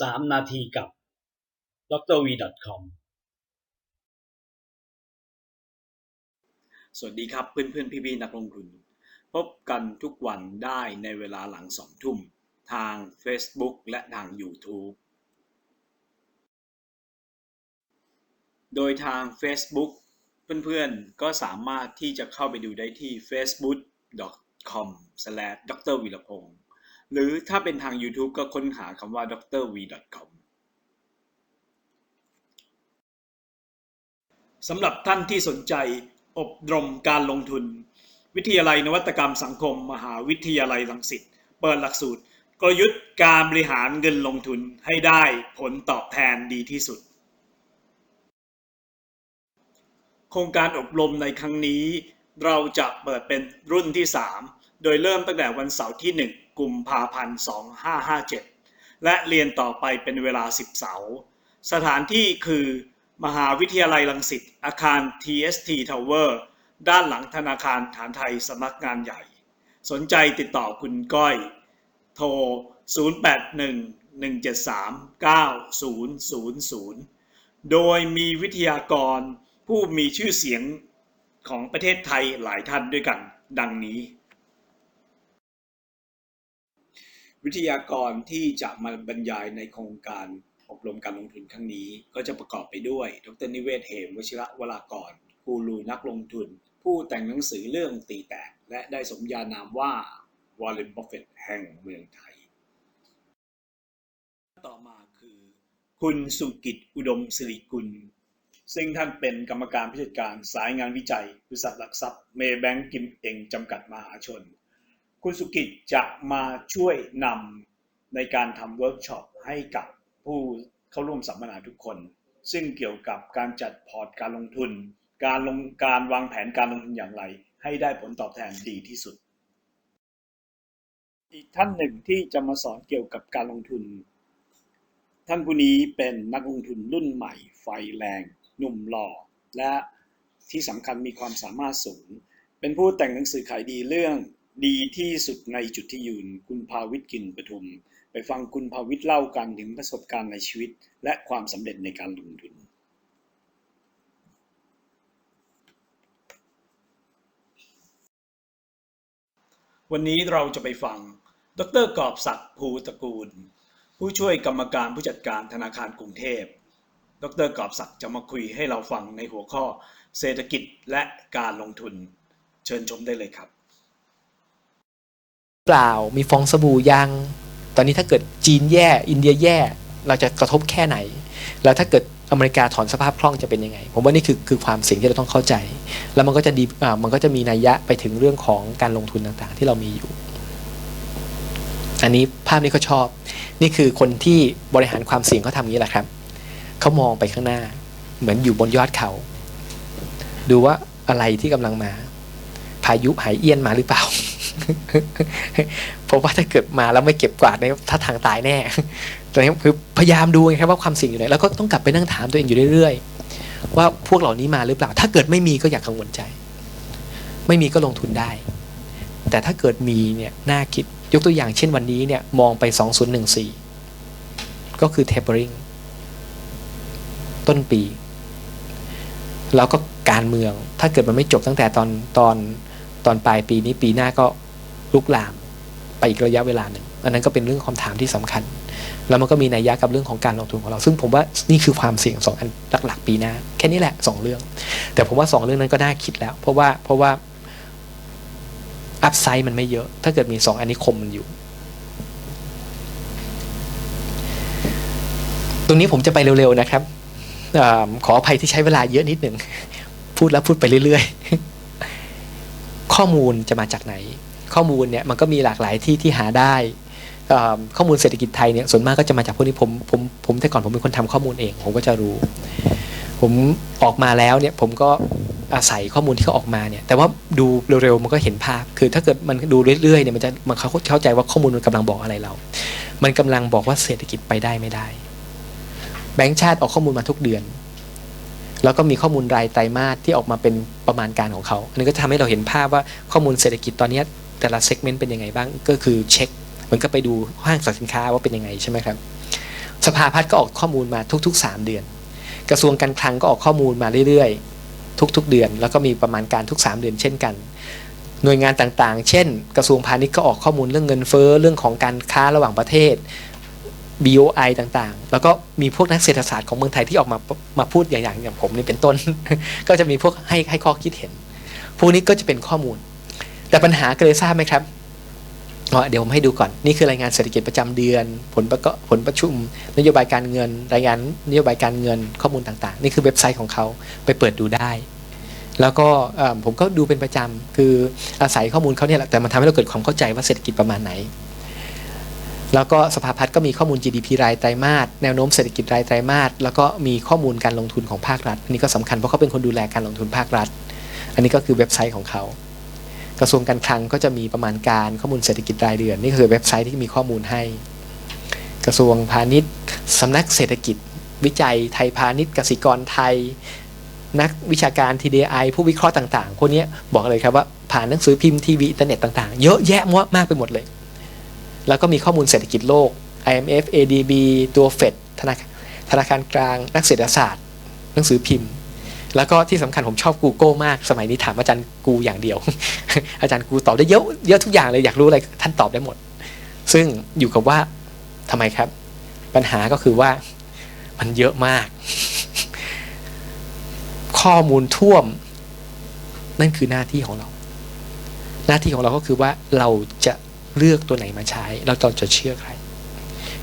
3นาทีกับดร v com สวัสดีครับเพื่อนเพื่อนพี่พี่นักลงทุน พบกันทุกวันได้ในเวลาหลังสองทุ่ม ทาง Facebook และทาง YouTube โดยทาง Facebook เพื่อนๆ ก็สามารถที่จะเข้าไปดูได้ที่ facebook.com/drvilapong หรือถ้าเป็นทาง YouTube ก็ค้นหาคำว่า drv.com สำหรับท่านที่สนใจอบรมการลงทุน วิทยาลัยนวัตกรรมสังคม มหาวิทยาลัยรังสิตเปิดหลักสูตรกลยุทธ์การบริหารเงินลงทุนให้ได้ผลตอบแทนดีที่สุด โครงการอบรมในครั้งนี้ เราจะเปิดเป็นรุ่นที่ 3 โดยเริ่มตั้งแต่วันเสาร์ที่ 1 กุมภาพันธ์2557 และเรียนต่อไปเป็นเวลา 10 เสาร์สถานที่คือ มหาวิทยาลัยรังสิตอาคาร TST Tower ด้านหลังธนาคารฐานไทยสำนักงานใหญ่ สนใจติดต่อคุณก้อย โทร 0811739000 โดยมีวิทยากรผู้มีชื่อเสียงของประเทศไทยหลายท่านด้วยกัน ดังนี้ วิทยากรที่จะมาบรรยายในโครงการอบรมการลงทุนครั้งนี้ ก็จะประกอบไปด้วย ดรนิเวศเหมวชิระวรากรกูรูนักลงทุน ผู้แต่งหนังสือเรื่องตีแตก และได้สมญานามว่าวอลเลนบัฟเฟตแห่งเมืองไทย ต่อมาคือ คุณสุกิจอุดมสิริกุล ซึ่งท่านเป็นกรรมการผู้จัดการสายงานวิจัยบริษัทหลักทรัพย์เมย์แบงก์กิมเองจำกัดมหาชน คุณสุกิจจะมาช่วยนำในการทำเวิร์กช็อปให้กับผู้เข้าร่วมสัมมนาทุกคน ซึ่งเกี่ยวกับการจัดพอร์ตการลงทุน การลงการวางแผนการลงทุนอย่างไร ให้ได้ผลตอบแทนดีที่สุด อีกท่านหนึ่งที่จะมาสอนเกี่ยวกับการลงทุน ท่านผู้นี้เป็นนักลงทุนรุ่นใหม่ ไฟแรง หนุ่มหล่อ และที่สำคัญมีความสามารถสูง เป็นผู้แต่งหนังสือขายดีเรื่อง ดีที่สุดในจุดที่ยืน คุณภาวิทย์กินปทุม ไปฟังคุณภาวิทย์เล่ากันถึงประสบการณ์ในชีวิต และความสำเร็จในการลงทุน วันนี้เราจะไปฟัง ดรกอบศักดิ์ภูตระกูล ผู้ช่วยกรรมการผู้จัดการธนาคารกรุงเทพ ดรกอบศักดิ์จะมาคุยให้เราฟังในหัวข้อ เศรษฐกิจและการลงทุน เชิญชมได้เลยครับ เปล่า มีฟองสบู่ยัง ตอนนี้ถ้าเกิดจีนแย่ อินเดียแย่ เราจะกระทบแค่ไหน แล้วถ้าเกิดอเมริกาถอนสภาพคล่องจะเป็นยังไง ผมว่านี่คือคือความสิ่งที่เราต้องเข้าใจ แล้วมันก็จะดีมันก็จะมีนัยยะไปถึงเรื่องของการลงทุนต่างๆ ที่เรามีอยู่ อันนี้ภาพนี้ก็ชอบ นี่คือคนที่บริหารความเสี่ยงเขาทำอย่างนี้แหละครับ เขามองไปข้างหน้า เหมือนอยู่บนยอดเขา ดูว่าอะไรที่กำลังมา พายุหายเอี้ยนมาหรือเปล่า เพราะว่าถ้าเกิดมาแล้วไม่เก็บกวาดเนี่ยถ้าทางตายแน่ตอนนี้คือพยายามดูไงครับว่าความเสี่ยงอยู่ไหนแล้วก็ต้องกลับไปนั่งถามตัวเองอยู่เรื่อยๆว่าพวกเหล่านี้มาหรือเปล่า ถ้าเกิดไม่มีก็อย่ากังวลใจ ไม่มีก็ลงทุนได้ แต่ถ้าเกิดมีเนี่ยน่าคิดยกตัวอย่างเช่นวันนี้เนี่ยมองไป 2014 ก็คือ tapering ต้นปี แล้วก็การเมืองถ้าเกิดมันไม่จบตั้งแต่ตอนตอนตอนปลายปีนี้ปีหน้าก็ ลุกลามไปอีกระยะเวลาหนึ่งอันนั้นก็เป็นเรื่องคำถามที่สำคัญ แล้วมันก็มีนัยยะกับเรื่องของการลงทุนของเรา ซึ่งผมว่านี่คือความเสี่ยงสองอันหลักๆ ปีหน้า แค่นี้แหละสองเรื่อง แต่ผมว่าสองเรื่องนั้นก็น่าคิดแล้ว เพราะว่าเพราะว่าอัพไซด์มันไม่เยอะ ถ้าเกิดมีสองอันนี้คมมันอยู่ ตรงนี้ผมจะไปเร็วๆนะครับอขออภัยที่ใช้เวลาเยอะนิดหนึ่งพูดแล้วพูดไปเรื่อยๆ ข้อมูลจะมาจากไหน ข้อมูลเนี่ยมันก็มีหลากหลายที่ที่หาได้ข้อมูลเศรษฐกิจไทยเนี่ยส่วนมากก็จะมาจากพวกนี้ผมผมผมแต่ก่อนผมเป็นคนทำข้อมูลเอง ผมก็จะรู้ ผมออกมาแล้วเนี่ยผมก็อาศัยข้อมูลที่เขาออกมาเนี่ย แต่ว่าดูเร็วๆมันก็เห็นภาพ คือถ้าเกิดมันดูเรื่อยๆเนี่ยมันจะมันเขาเข้าใจว่าข้อมูลมันกำลังบอกอะไรเรา มันกำลังบอกว่าเศรษฐกิจไปได้ไม่ได้ แบงก์ชาติออกข้อมูลมาทุกเดือน แล้วก็มีข้อมูลรายไตรมาสที่ออกมาเป็นประมาณการของเขา อันนี้ก็จะทำให้เราเห็นภาพว่าข้อมูลเศรษฐกิจตอนนี้ แต่ละเซกเมนต์เป็นยังไงบ้างก็คือเช็คเหมือนกับไปดูห้างสรรพสินค้าว่าเป็นยังไงใช่ไหมครับสภาพัฒน์ก็ออกข้อมูลมาทุก ๆ 3 เดือน กระทรวงการคลังก็ออกข้อมูลมาเรื่อยๆ ทุก ๆ เดือน แล้วก็มีประมาณการทุก 3 เดือนเช่นกัน หน่วยงานต่างๆ เช่น กระทรวงพาณิชย์ก็ออกข้อมูลเรื่องเงินเฟ้อเรื่องของการค้าระหว่างประเทศ BOI ต่างๆ แล้วก็มีพวกนักเศรษฐศาสตร์ของเมืองไทยที่ออกมามาพูดอย่างอย่างอย่างผมนี่เป็นต้น ก็จะมีพวกให้ให้ข้อคิดเห็น พวกนี้ก็จะเป็นข้อมูล แต่ปัญหาก็เลยทราบไหมครับเดี๋ยวผมให้ดูก่อน นี่คือรายงานเศรษฐกิจประจำเดือน ผลประกอบผลประชุม นโยบายการเงิน รายงานนโยบายการเงินข้อมูลต่างๆ นี่คือเว็บไซต์ของเขาไปเปิดดูได้ แล้วก็ผมก็ดูเป็นประจำคืออาศัยข้อมูลเขาเนี่ยแหละแต่มันทำให้เราเกิดความเข้าใจว่าเศรษฐกิจประมาณไหน แล้วก็สภาพัฒน์ก็มีข้อมูล GDP รายไตรมาสแนวโน้มเศรษฐกิจรายไตรมาสแล้วก็มีข้อมูลการลงทุนของภาครัฐอันนี้ก็สำคัญเพราะเขาเป็นคนดูแลการลงทุนภาครัฐ อันนี้ก็คือเว็บไซต์ของเขา กระทรวงการคลังก็จะมีประมาณการข้อมูลเศรษฐกิจรายเดือน นี่คือเว็บไซต์ที่มีข้อมูลให้ กระทรวงพาณิชย์สำนักเศรษฐกิจ วิจัยไทยพาณิชย์กสิกรไทย นักวิชาการ TDI ผู้วิเคราะห์ต่างๆพวกนี้บอกเลยครับว่าผ่านหนังสือพิมพ์ทีวีอินเทอร์เน็ตต่างๆ เยอะแยะมากไปหมดเลย แล้วก็มีข้อมูลเศรษฐกิจโลก IMF ADB ตัวเฟดธนาคารธนาคารกลาง นักเศรษฐศาสตร์ หนังสือพิมพ์ แล้วก็ที่สำคัญผมชอบ Google มาก สมัยนี้ถามอาจารย์กูอย่างเดียว อาจารย์กูตอบได้เยอะเยอะทุกอย่างเลยอยากรู้อะไรท่านตอบได้หมด ซึ่งอยู่กับว่าทำไมครับ ปัญหาก็คือว่ามันเยอะมาก ข้อมูลท่วม นั่นคือหน้าที่ของเรา หน้าที่ของเราก็คือว่าเราจะเลือกตัวไหนมาใช้ เราจะเชื่อใคร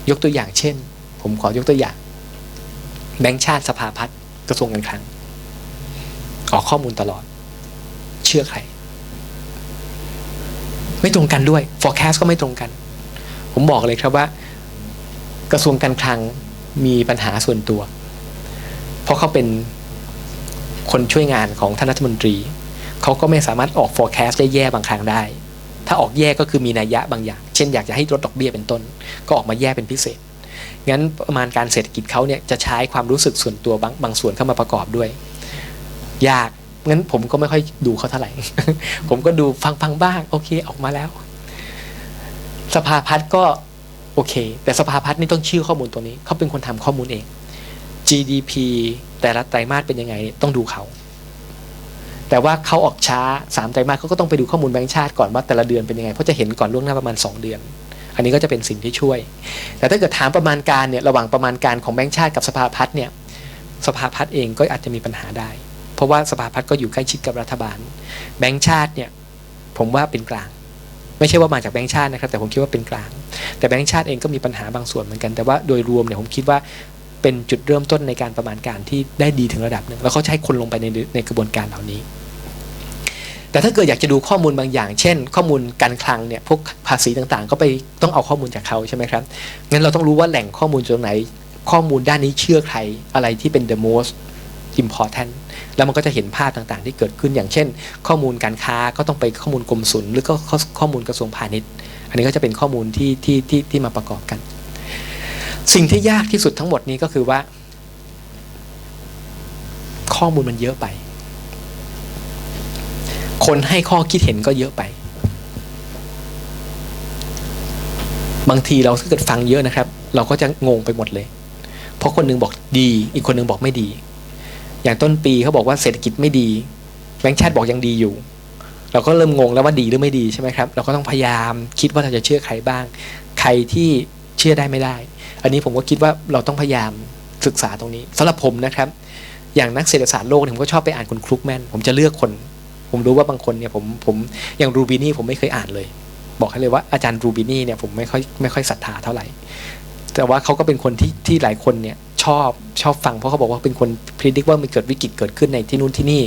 ยกตัวอย่างเช่น ผมขอยกตัวอย่าง แบงก์ชาติสภาพัฒน์กระทรวงการคลัง ออกข้อมูลตลอด เชื่อใคร ไม่ตรงกันด้วย forecast ก็ไม่ตรงกัน ผมบอกเลยครับว่า กระทรวงการคลังมีปัญหาส่วนตัว เพราะเขาเป็นคนช่วยงานของท่านรัฐมนตรี เขาก็ไม่สามารถออก forecast ได้แย่บางครั้งได้ ถ้าออกแย่ก็คือมีนัยยะบางอย่าง เช่นอยากจะให้ลดดอกเบี้ยเป็นต้น ก็ออกมาแย่เป็นพิเศษ งั้นประมาณการเศรษฐกิจเขาเนี่ยจะใช้ความรู้สึกส่วนตัวบางบางส่วนเข้ามาประกอบด้วย ยากงั้นผมก็ไม่ค่อยดูเขาเท่าไหร่ ผมก็ดูฟังฟังบ้าง โอเคออกมาแล้ว สภาพัฒน์ก็โอเค แต่สภาพัฒน์นี่ต้องเชื่อข้อมูลตัวนี้เขาเป็นคนทำข้อมูลเอง GDP แต่ละไตรมาสเป็นยังไงต้องดูเขา แต่ว่าเขาออกช้าสามไตรมาสเขาก็ต้องไปดูข้อมูลแบงก์ชาติก่อนว่าแต่ละเดือนเป็นยังไงเพราะจะเห็นก่อนล่วงหน้าประมาณ 2 เดือน อันนี้ก็จะเป็นสิ่งที่ช่วย แต่ถ้าเกิดถามประมาณการเนี่ยระหว่างประมาณการของแบงก์ชาติกับสภาพัฒน์เนี่ยสภาพัฒน์เองก็อาจจะมีปัญหาได้ เพราะว่าสภาพัฒน์ก็อยู่ใกล้ชิดกับรัฐบาล แบงก์ชาติเนี่ยผมว่าเป็นกลาง ไม่ใช่ว่ามาจากแบงก์ชาตินะครับ แต่ผมคิดว่าเป็นกลาง แต่แบงก์ชาติเองก็มีปัญหาบางส่วนเหมือนกัน แต่ว่าโดยรวมเนี่ยผมคิดว่าเป็นจุดเริ่มต้นในการประมาณการที่ได้ดีถึงระดับหนึ่งแล้วเขาใช้คนลงไปในในกระบวนการเหล่านี้ แต่ถ้าเกิดอยากจะดูข้อมูลบางอย่าง เช่น ข้อมูลการคลังเนี่ยพวกภาษีต่างๆ ก็ไปต้องเอาข้อมูลจากเขาใช่ไหมครับงั้นเราต้องรู้ว่าแหล่งข้อมูลตรงไหน ข้อมูลด้านนี้เชื่อใครอะไรที่เป็น the most important แล้วมันก็จะเห็นภาพต่างๆ ที่เกิดขึ้นอย่างเช่น ข้อมูลการค้าก็ต้องไปข้อมูลกรมศุลหรือก็ข้อมูลกระทรวงพาณิชย์ อันนี้ก็จะเป็นข้อมูลที่ที่ที่ที่มาประกอบกัน สิ่งที่ยากที่สุดทั้งหมดนี้ก็คือว่า ข้อมูลมันเยอะไป คนให้ข้อคิดเห็นก็เยอะไป บางทีเราถ้าเกิดฟังเยอะนะครับ เราก็จะงงไปหมดเลย เพราะคนนึงบอกดี อีกคนนึงบอกไม่ดี อย่างต้นปีเขาบอกว่าเศรษฐกิจไม่ดีแบงค์ชาติบอกยังดีอยู่ เราก็เริ่มงงแล้วว่าดีหรือไม่ดีใช่ไหมครับ เราก็ต้องพยายามคิดว่าเราจะเชื่อใครบ้าง ใครที่เชื่อได้ไม่ได้ อันนี้ผมก็คิดว่าเราต้องพยายามศึกษาตรงนี้สำหรับผมนะครับ อย่างนักเศรษฐศาสตร์โลกเนี่ยผมก็ชอบไปอ่านคุณครุกแมนผมจะเลือกคน ผมรู้ว่าบางคนเนี่ยผมผมอย่างรูบินี่ผมไม่เคยอ่านเลย บอกให้เลยว่าอาจารย์รูบินี่เนี่ยผมไม่ค่อยไม่ค่อยศรัทธาเท่าไหร่แต่ว่าเขาก็เป็นคนที่ที่หลายคนเนี่ย ชอบชอบฟังเพราะเขาบอกว่าเป็นคนพิจิตว่ามันเกิดวิกฤตเกิดขึ้นในที่นู่นที่นี่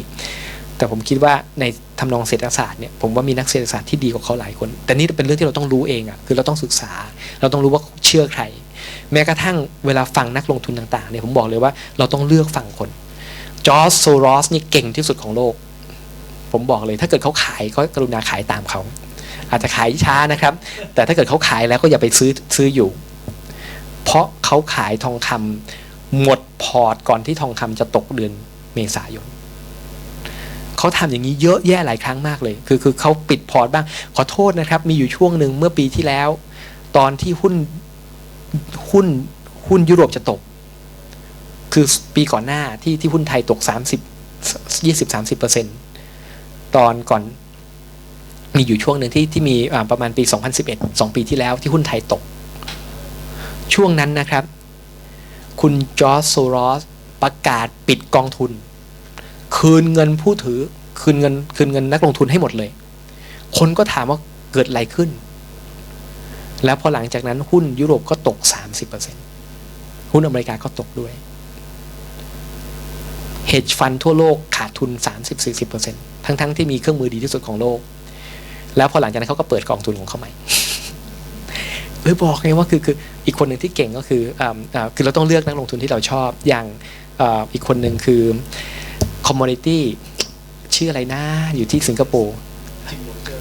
แต่ผมคิดว่าในทำนองเศรษฐศาสตร์เนี่ยผมว่ามีนักเศรษฐศาสตร์ที่ดีกว่าเขาหลายคน แต่นี่เป็นเรื่องที่เราต้องรู้เองอะ่ะคือเราต้องศึกษา เราต้องรู้ว่าเชื่อใคร แม้กระทั่งเวลาฟังนักลงทุนต่างๆเนี่ยผมบอกเลยว่าเราต้องเลือกฟังคนจอร์จโซรอสนี่เก่งที่สุดของโลก ผมบอกเลยถ้าเกิดเขาขายก็กรุณาขายตามเขาอาจจะขายช้านะครับ แต่ถ้าเกิดเขาขายแล้วก็อย่าไปซื้อซื้ออยู่ เพราะเขาขายทองคำ หมดพอร์ตก่อนที่ทองคำจะตกเดือนเมษายนเขาทำอย่างนี้เยอะแยะหลายครั้งมากเลย คือคือเขาปิดพอร์ตบ้าง ขอโทษนะครับ มีอยู่ช่วงหนึ่งเมื่อปีที่แล้ว ตอนที่หุ้นหุ้นหุ้นยุโรปจะตก คือปีก่อนหน้าที่ที่หุ้นไทยตก 30 20 30เปอร์เซ็นตอนก่อนมีอยู่ช่วงหนึ่งที่ที่มีประมาณปี 2011 2 ปีที่แล้วที่หุ้นไทยตก ช่วงนั้นนะครับ คุณจอร์จโซรอสประกาศปิดกองทุน คืนเงินผู้ถือ คืนเงิน คืนเงินนักลงทุนให้หมดเลย คนก็ถามว่าเกิดอะไรขึ้น แล้วพอหลังจากนั้นหุ้นยุโรปก็ตก 30%หุ้นอเมริกาก็ตกด้วยเฮดฟันทั่วโลกขาดทุน 30-40%ทั้งๆทที่มีเครื่องมือดีที่สุดของโลก แล้วพอหลังจากนั้นเขาก็เปิดกองทุนของเขาใหม่ เลยบอกไงว่าคือคืออีกคนหนึ่งที่เก่งก็คืออ่าคือเราต้องเลือกนักลงทุนที่เราชอบอย่างอีกคนหนึ่งคือ commodity ชื่ออะไรนะอยู่ที่สิงคโปร์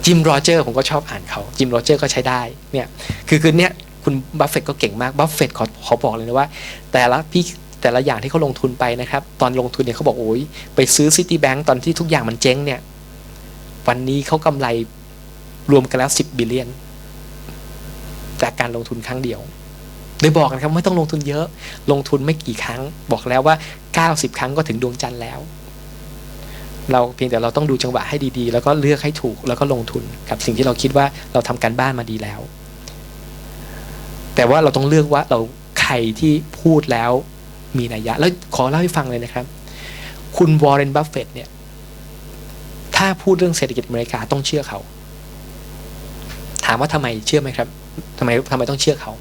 จิมโรเจอร์ผมก็ชอบอ่านเขาจิมโรเจอร์ก็ใช้ได้เนี่ยคือคือเนี่ยคุณบัฟเฟตก็เก่งมากบัฟเฟตขอขอบอกเลยนะว่า แต่ละพี่แต่ละอย่างที่เขาลงทุนไปนะครับ ตอนลงทุนเนี่ยเขาบอกโอ้ยไปซื้อซิตี้แบงก์ตอนที่ทุกอย่างมันเจ๊งเนี่ย วันนี้เขากำไรรวมกันแล้วสิบบิลเลียน จากการลงทุนครั้งเดียวเลยบอกกันครับไม่ต้องลงทุนเยอะ ลงทุนไม่กี่ครั้ง บอกแล้วว่า 90 ครั้งก็ถึงดวงจันทร์แล้ว เราเพียงแต่เราต้องดูจังหวะให้ดีๆ แล้วก็เลือกให้ถูกแล้วก็ลงทุนกับสิ่งที่เราคิดว่าเราทำการบ้านมาดีแล้ว แต่ว่าเราต้องเลือกว่าเราใครที่พูดแล้วมีนัยยะ แล้วขอเล่าให้ฟังเลยนะครับ คุณวอร์เรนบัฟเฟตเนี่ยถ้าพูดเรื่องเศรษฐกิจอเมริกาต้องเชื่อเขา ถามว่าทำไมเชื่อไหมครับทำไมทำไมต้องเชื่อเขา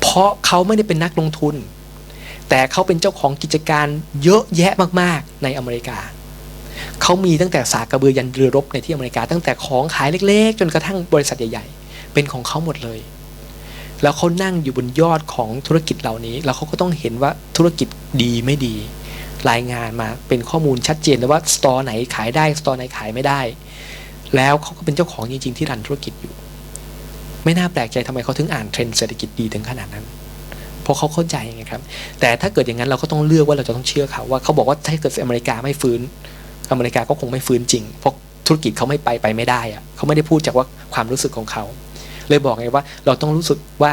เพราะเขาไม่ได้เป็นนักลงทุน แต่เขาเป็นเจ้าของกิจการเยอะแยะมากๆ ในอเมริกา เขามีตั้งแต่สากระเบือยันเรือรบในที่อเมริกา ตั้งแต่ของขายเล็กๆ จนกระทั่งบริษัทใหญ่ๆ เป็นของเขาหมดเลย แล้วเขานั่งอยู่บนยอดของธุรกิจเหล่านี้ แล้วเขาก็ต้องเห็นว่าธุรกิจดีไม่ดีรายงานมาเป็นข้อมูลชัดเจนเลยว่าสตอร์ไหนขายได้สตอร์ไหนขายไม่ได้ แล้วเขาก็เป็นเจ้าของจริง ๆ ที่รันธุรกิจอยู่ ไม่น่าแปลกใจทำไมเขาถึงอ่านเทรนด์เศรษฐกิจดีถึงขนาดนั้นเพราะเขาเข้าใจไงครับ แต่ถ้าเกิดอย่างนั้นเราก็ต้องเลือกว่าเราจะต้องเชื่อเขาว่าเขาบอกว่าถ้าเกิดอเมริกาไม่ฟื้น อเมริกาก็คงไม่ฟื้นจริง เพราะธุรกิจเขาไม่ไปไปไม่ได้อะเขาไม่ได้พูดจากว่าความรู้สึกของเขา เลยบอกไงว่าเราต้องรู้สึกว่า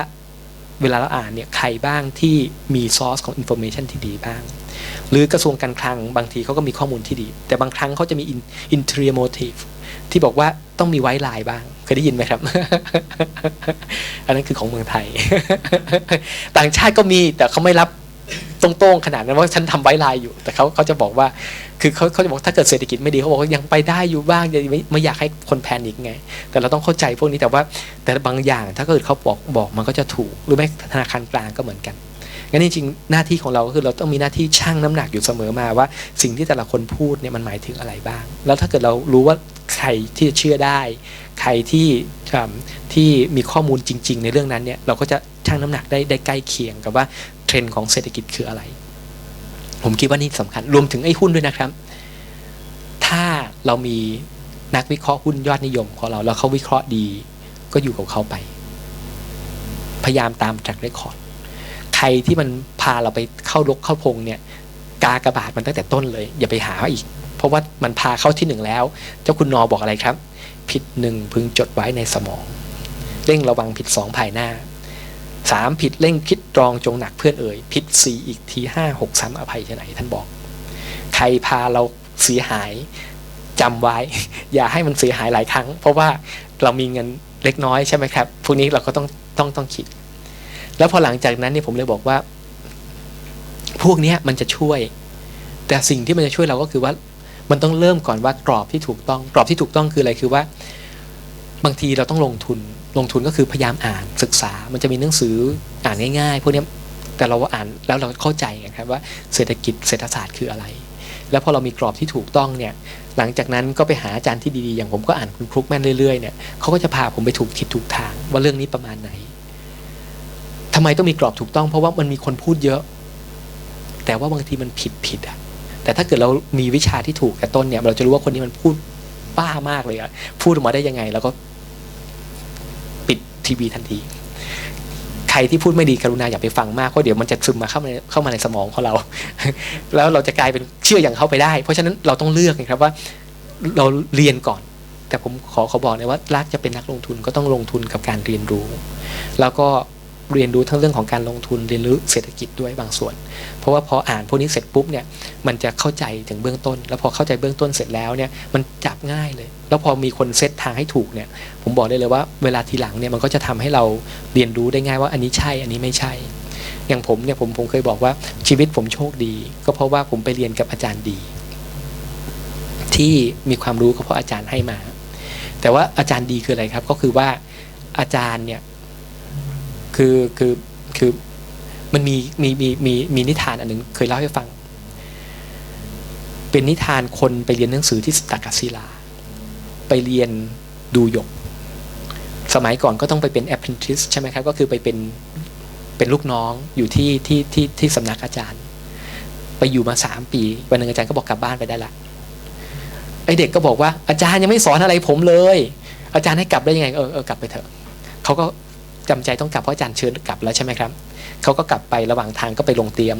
เวลาเราอ่านเนี่ยใครบ้างที่มีซอสของอินโฟเมชันที่ดีบ้าง หรือกระทรวงการคลังบางทีเขาก็มีข้อมูลที่ดี แต่บางครั้งเขาจะมีอินเทรียโมทีฟ ที่บอกว่าต้องมีไว้ลายบ้าง เคยได้ยินไหมครับ อันนั้นคือของเมืองไทย ต่างชาติก็มีแต่เขาไม่รับตรงๆขนาดนั้นว่าฉันทำไว้ลายอยู่ แต่เขาเขาจะบอกว่า คือเขาเขาจะบอกถ้าเกิดเศรษฐกิจไม่ดีเขาบอกว่ายังไปได้อยู่บ้างยังไม่ไม่อยากให้คนแพนิคไง แต่เราต้องเข้าใจพวกนี้แต่ว่า แต่บางอย่างถ้าเกิดเขาบอกบอกมันก็จะถูกหรือไม่ธนาคารกลางก็เหมือนกัน งั้นจริงๆหน้าที่ของเราก็คือเราต้องมีหน้าที่ชั่งน้ำหนักอยู่เสมอมาว่า สิ่งที่แต่ละคนพูดเนี่ยมันหมายถึงอะไรบ้าง แล้วถ้าเกิดเรารู้ว่าใครที่เชื่อได้ ใครที่ที่มีข้อมูลจริง ๆ ในเรื่องนั้นเนี่ยเราก็จะชั่งน้ำหนักได้ได้ใกล้เคียงกับว่าเทรนด์ของเศรษฐกิจคืออะไร ผมคิดว่านี่สำคัญรวมถึงไอ้หุ้นด้วยนะครับ ถ้าเรามีนักวิเคราะห์หุ้นยอดนิยมของเราแล้วเขาวิเคราะห์ดี ก็อยู่กับเขาไป พยายามตามแทร็กเรคคอร์ด รที่มันพาเราไปเข้ารกเข้าพงเนี่ยกากระบาดมันตั้งแต่ต้นเลย อย่าไปหาอีก เพราะว่ามันพาเข้าที่หนึ่งแล้ว เจ้าคุณนอบอกอะไรครับ ผิดหนึ่งพึงจดไว้ในสมองเร่งระวังผิดสองภายหน้าสามผิดเร่งคิดตรองจงหนักเพื่อนเอ่ยผิดสี่อีกทีห้าหกสามอภัยจะไหนท่านบอก ใครพาเราเสียหายจำไว้ อย่าให้มันเสียหายหลายครั้ง เพราะว่าเรามีเงินเล็กน้อยใช่ไหมครับพวกนี้เราก็ต้องต้องต้องคิด แล้วพอหลังจากนั้นเนี่ยผมเลยบอกว่า พวกนี้มันจะช่วย แต่สิ่งที่มันจะช่วยเราก็คือว่า มันต้องเริ่มก่อนว่ากรอบที่ถูกต้อง กรอบที่ถูกต้องคืออะไรคือว่า บางทีเราต้องลงทุน ลงทุนก็คือพยายามอ่านศึกษา มันจะมีหนังสืออ่านง่าย ๆ พวกนี้แต่เราอ่านแล้วเราเข้าใจไงครับว่าเศรษฐกิจเศรษฐศาสตร์คืออะไร แล้วพอเรามีกรอบที่ถูกต้องเนี่ยหลังจากนั้นก็ไปหาอาจารย์ที่ดีๆ อย่างผมก็อ่านคุณครุกแม่นเรื่อยๆเนี่ยเขาก็จะพาผมไปถูกทิศถูกทางว่าเรื่องนี้ประมาณไหน ทำไมต้องมีกรอบถูกต้อง เพราะว่ามันมีคนพูดเยอะ แต่ว่าบางทีมันผิดผิดอะ แต่ถ้าเกิดเรามีวิชาที่ถูกแต่ต้นเนี่ย เราจะรู้ว่าคนนี้มันพูดป้ามากเลยอะพูดออกมาได้ยังไง แล้วก็ปิดทีวีทันที ใครที่พูดไม่ดีกรุณาอย่าไปฟังมากเพราะเดี๋ยวมันจะซึมมาเข้ามาเข้ามาในสมองของเรา แล้วเราจะกลายเป็นเชื่ออย่างเข้าไปได้ เพราะฉะนั้นเราต้องเลือกนะครับว่าเราเรียนก่อนแต่ผมขอเขาบอกเลยว่ารักจะเป็นนักลงทุนก็ต้องลงทุนกับการเรียนรู้ แล้วก็ เรียนรู้ทั้งเรื่องของการลงทุนเรียนรู้เศรษฐกิจด้วยบางส่วน เพราะว่าพออ่านพวกนี้เสร็จปุ๊บเนี่ยมันจะเข้าใจถึงเบื้องต้น แล้วพอเข้าใจเบื้องต้นเสร็จแล้วเนี่ยมันจับง่ายเลย แล้วพอมีคนเซตทางให้ถูกเนี่ยผมบอกได้เลยว่าเวลาทีหลังเนี่ยมันก็จะทำให้เราเรียนรู้ได้ง่ายว่าอันนี้ใช่อันนี้ไม่ใช่ อย่างผมเนี่ยผมผมเคยบอกว่าชีวิตผมโชคดี ก็เพราะว่าผมไปเรียนกับอาจารย์ดี ที่มีความรู้ก็เพราะอาจารย์ให้มา แต่ว่าอาจารย์ดีคืออะไรครับ ก็คือว่าอาจารย์เนี่ย คือคือคือมันมีมีมีมีมีนิทานอันหนึ่งเคยเล่าให้ฟัง เป็นนิทานคนไปเรียนหนังสือที่สตากศิลา ไปเรียนดูหยก สมัยก่อนก็ต้องไปเป็น apprentice ใช่ไหมครับ ก็คือไปเป็นเป็นลูกน้องอยู่ที่ที่ที่ที่สำนักอาจารย์ ไปอยู่มาสามปี วันหนึ่งอาจารย์ก็บอกกลับบ้านไปได้ละไอเด็กก็บอกว่าอาจารย์ยังไม่สอนอะไรผมเลย อาจารย์ให้กลับได้ยังไงเออเออกลับไปเถอะเขาก็ จำใจต้องกลับเพราะอาจารย์เชิญกลับแล้วใช่ไหมครับเขาก็กลับไประหว่างทางก็ไปลงเตียม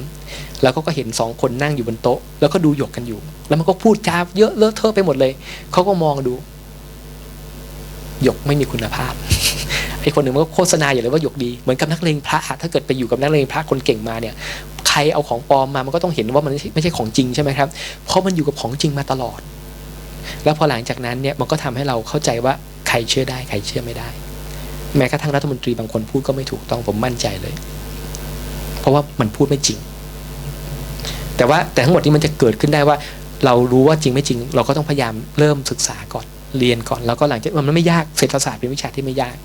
แล้วก็ก็เห็นสองคนนั่งอยู่บนโต๊ะ แล้วก็ดูหยกกันอยู่ แล้วมันก็พูดจาเยอะเลอะเทอะไปหมดเลยเขาก็มองดูหยกไม่มีคุณภาพไอ้คนหนึ่งมันก็โฆษณาอยู่เลยว่าหยกดีเหมือนกับนักเลงพระถ้าเกิดไปอยู่กับนักเลงพระคนเก่งมาเนี่ย ใครเอาของปลอมมามันก็ต้องเห็นว่ามันไม่ใช่ไม่ใช่ของจริงใช่ไหมครับ เพราะมันอยู่กับของจริงมาตลอด แล้วพอหลังจากนั้นเนี่ยมันก็ทำให้เราเข้าใจว่าใครเชื่อได้ใครเชื่อไม่ได้ แม้กระทั่งรัฐมนตรีบางคนพูดก็ไม่ถูกต้องผมมั่นใจเลย เพราะว่ามันพูดไม่จริง แต่ว่าแต่ทั้งหมดนี้มันจะเกิดขึ้นได้ว่า เรารู้ว่าจริงไม่จริง เราก็ต้องพยายามเริ่มศึกษาก่อนเรียนก่อน แล้วก็หลังจากมันไม่ยากเศรษฐศาสตร์เป็นวิชาที่ไม่ยาก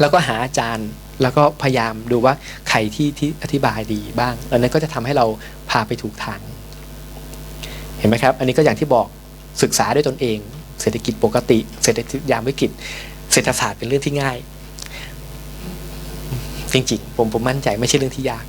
แล้วก็หาอาจารย์แล้วก็พยายามดูว่าใครที่ที่อธิบายดีบ้างอันนั้นก็จะทำให้เราพาไปถูกทาง เห็นไหมครับ อันนี้ก็อย่างที่บอกศึกษาด้วยตนเอง เศรษฐกิจปกติ เศรษฐกิจยามวิกฤต เศรษฐศาสตร์เป็นเรื่องที่ง่าย จริงๆ ผมผมมั่นใจไม่ใช่เรื่องที่ยาก